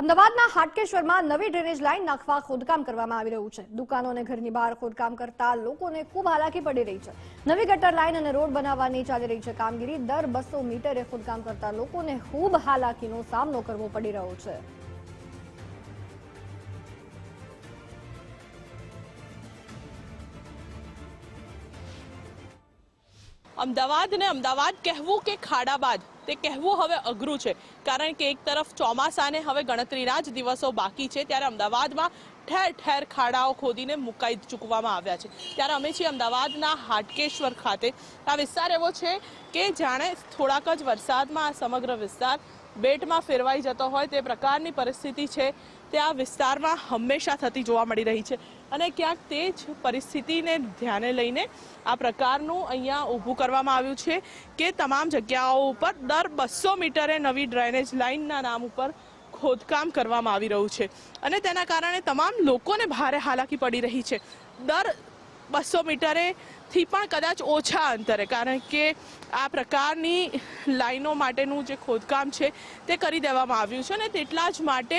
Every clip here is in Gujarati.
અમદાવાદના હાટકેશ્વરમાં નવી ડ્રેનેજ લાઇન નાખવા ખોદકામ કરવામાં આવી રહ્યું છે. દુકાનો અને ઘરની બહાર ખોદકામ કરતા લોકોને ખૂબ હાલાકી પડી રહી છે. નવી ગટર લાઇન અને રોડ બનાવવાની ચાલી રહી છે કામગીરી. દર બસો મીટરે ખોદકામ કરતા લોકોને ખૂબ હાલાકીનો સામનો કરવો પડી રહ્યો છે. અમદાવાદને અમદાવાદ કહેવું કે ખાડાબાદ, તે કહેવું હવે અઘરું છે. કારણ કે એક તરફ ચોમાસાને હવે ગણતરીના જ દિવસો બાકી છે, ત્યારે અમદાવાદમાં ઠેર ઠેર ખાડાઓ ખોદીને મુકાઈ ચૂકવામાં આવ્યા છે. ત્યારે અમે છીએ અમદાવાદના હાટકેશ્વર ખાતે. આ વિસ્તાર એવો છે કે જાણે થોડાક જ વરસાદમાં આ સમગ્ર વિસ્તાર બેટમાં ફેરવાઈ જતો હોય તે પ્રકારની પરિસ્થિતિ છે. તે આ વિસ્તારમાં હંમેશા થતી જોવા મળી રહી છે અને ક્યાંક તે જ પરિસ્થિતિને ધ્યાને લઈને આ પ્રકારનું અહીંયા ઊભું કરવામાં આવ્યું છે કે તમામ જગ્યાઓ ઉપર દર બસો મીટરે નવી ડ્રેનેજ લાઇનના નામ ઉપર ખોદકામ કરવામાં આવી રહ્યું છે. અને તેના કારણે તમામ લોકોને ભારે હાલાકી પડી રહી છે. દર બસો મીટરેથી પણ કદાચ ઓછા અંતરે, કારણ કે આ પ્રકારની લાઈનો માટેનું જે ખોદકામ છે તે કરી દેવામાં આવ્યું છે અને તેટલા જ માટે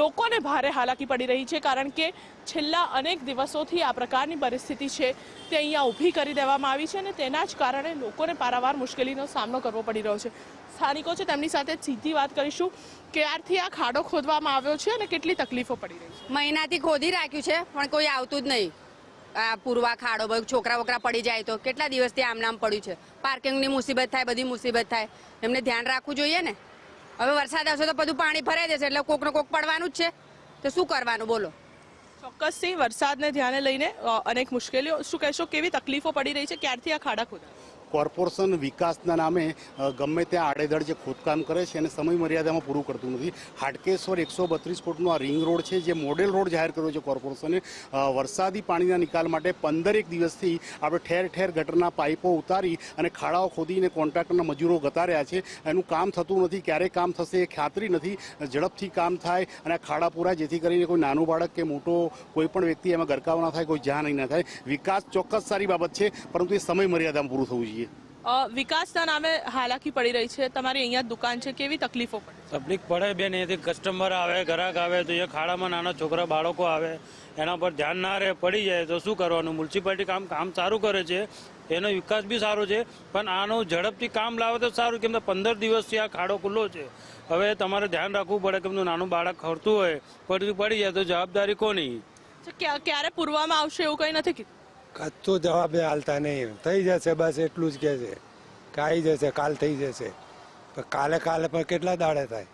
લોકોને ભારે હાલાકી પડી રહી છે, કારણ કે છેલ્લા અનેક દિવસોથી આ પ્રકારની પરિસ્થિતિ છે તે અહીંયા ઊભી કરી દેવામાં આવી છે અને તેના જ કારણે લોકોને પારાવાર મુશ્કેલીનો સામનો કરવો પડી રહ્યો છે. સ્થાનિકો છે તેમની સાથે સીધી વાત કરીશું ક્યારથી આ ખાડો ખોદવામાં આવ્યો છે અને કેટલી તકલીફો પડી રહી છે. મહિનાથી ખોદી રાખ્યું છે, પણ કોઈ આવતું જ નહીં. આ પૂરવા ખાડો બધું, છોકરા વોકરા પડી જાય તો. કેટલા દિવસથી આમ પડ્યું છે? પાર્કિંગની મુસીબત થાય, બધી મુસીબત થાય. એમને ધ્યાન રાખવું જોઈએ ને? હવે વરસાદ આવશે તો બધું પાણી ભરાઈ જશે, એટલે કોકનો કોક પડવાનું જ છે. તો શું કરવાનું? બોલો. ચોક્કસથી વરસાદને ધ્યાને લઈને અનેક મુશ્કેલીઓ. શું કહેશો, કેવી તકલીફો પડી રહી છે? ક્યારથી આ ખાડા ખોદા કોર્પોરેશન વિકાસના નામે ગમે ત્યાં આડેધડ જે ખોદકામ કરે છે અને સમય મર્યાદામાં પૂરું કરતું નથી. હાટકેશ્વર એકસો બત્રીસ ફૂટનો આ રિંગ રોડ છે, જે મોડેલ રોડ જાહેર કર્યો છે કોર્પોરેશને. વરસાદી પાણીના નિકાલ માટે પંદરેક દિવસથી આપણે ઠેર ઠેર ગટરના પાઇપો ઉતારી અને ખાડાઓ ખોદીને કોન્ટ્રાક્ટરના મજૂરો ગતાર્યા છે. એનું કામ થતું નથી ક્યારે કામ થશે એ ખાતરી નથી. ઝડપથી કામ થાય અને આ ખાડા પૂરા, જેથી કરીને કોઈ નાનું બાળક કે મોટો કોઈ પણ વ્યક્તિ એમાં ગરકાવ ના થાય, કોઈ જાન ના થાય. વિકાસ ચોક્કસ સારી બાબત છે, પરંતુ એ સમય મર્યાદામાં પૂરું થવું જોઈએ. વિકાસના નામે હાલાકી પડી રહી છે. તમારી અહીંયા દુકાન છે. કેવી તકલીફો પડે તકલીફ પડે બેન. એથી કસ્ટમર આવે ગ્રાહક આવે તો એ ખાડામાં નાના છોકરા બાળકો આવે. એના પર ધ્યાન ના રહે પડી જાય તો શું કરવાનું? મ્યુનિસિપાલિટી કામ કામ સારું કરે છે. એનો વિકાસ બી સારો છે. પણ આનું ઝડપથી કામ લાવે તો સારું. કેમ કે પંદર દિવસથી આ ખાડો ખુલ્લો છે. હવે તમારે ધ્યાન રાખવું પડે કેમનું નાનું બાળક ખરતું હોય પડતું પડી જાય તો જવાબદારી કોની? ક્યારે પૂરવામાં આવશે એવું કંઈ નથી કીધું? કચ્છું જવાબે હાલતા નહીં થઈ જશે બસ એટલું જ કે છે. કે આવી જશે, કાલ થઈ જશે. પણ કાલે કાલે પણ કેટલા દાડે થાય?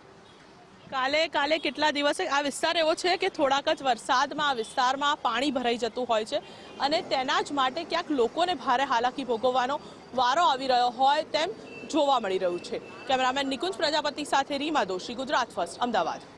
કાલે કાલે કેટલા દિવસે? આ વિસ્તાર એવો છે કે થોડાક જ વરસાદમાં, આ વિસ્તારમાં પાણી ભરાઈ જતું હોય છે અને તેના જ માટે ક્યાંક લોકોને ભારે હાલાકી ભોગવવાનો વારો આવી રહ્યો હોય તેમ જોવા મળી રહ્યું છે. કેમેરામેન નિકુંજ પ્રજાપતિ સાથે રીમા દોશી, ગુજરાત ફર્સ્ટ, અમદાવાદ.